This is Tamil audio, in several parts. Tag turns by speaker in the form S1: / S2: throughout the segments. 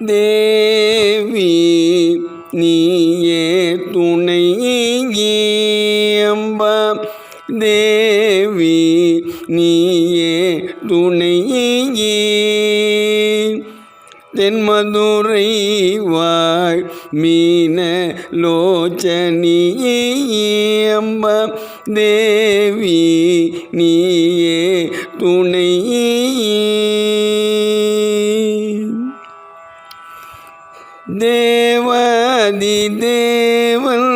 S1: தேவி நீயே துணை அம்பா தேவி நீயே துணை தென்மதுரை வாழ் மீன லோச்சனியம்ப தேவி நீயே துணை தேவாதி தேவன்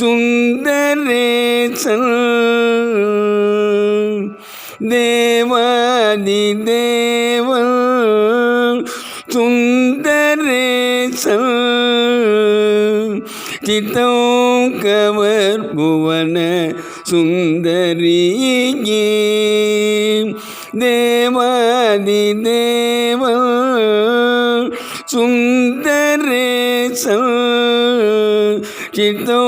S1: சுந்தரேசன் தேவாதி தேவன் சுந்தரேசன் சித்தம் கவர் புவன சுந்தரியே. தேவாதி தேவன் சுந்தரேசன் சித்தோ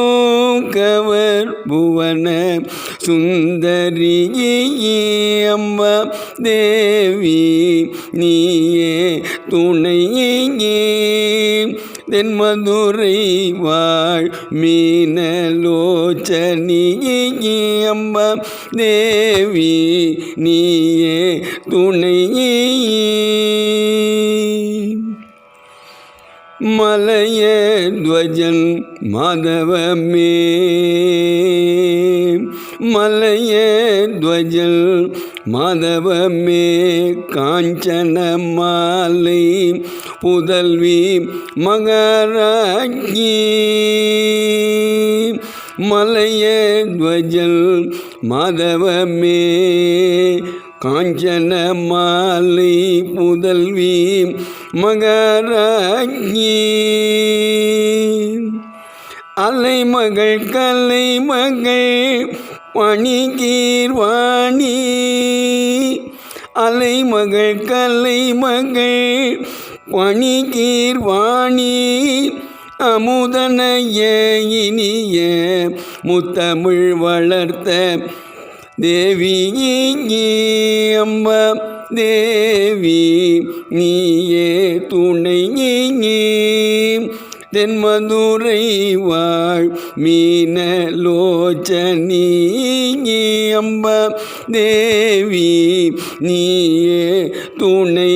S1: கவர் புவன சுந்தரியே அம்மா தேவி. நீயே துணையே. தென்மதுரை வாழ் மீனலோச்சனியே அம்மா தேவி. நீயே துணையே. மலையே துவஜன் மாதவமே. மலையே துவஜல் மாதவமே. காஞ்சன மாலை புதல்வி மகராஜி. மலையே துவஜல் மாதவமே. காஞ்சன மாலை புதல்வி மகராஜி அலைமகள் கலைமகள் பணிகீர்வாணி அலைமகள் கலைமகள் பணிகீர்வாணி அமுதனைய இனிய முத்தமிழ் வளர்த்த தேவி அம்மா தேவி நீயே துணை தென்மதுரை வாழ் மீனலோச்சனி அம்ப தேவி நீயே துணை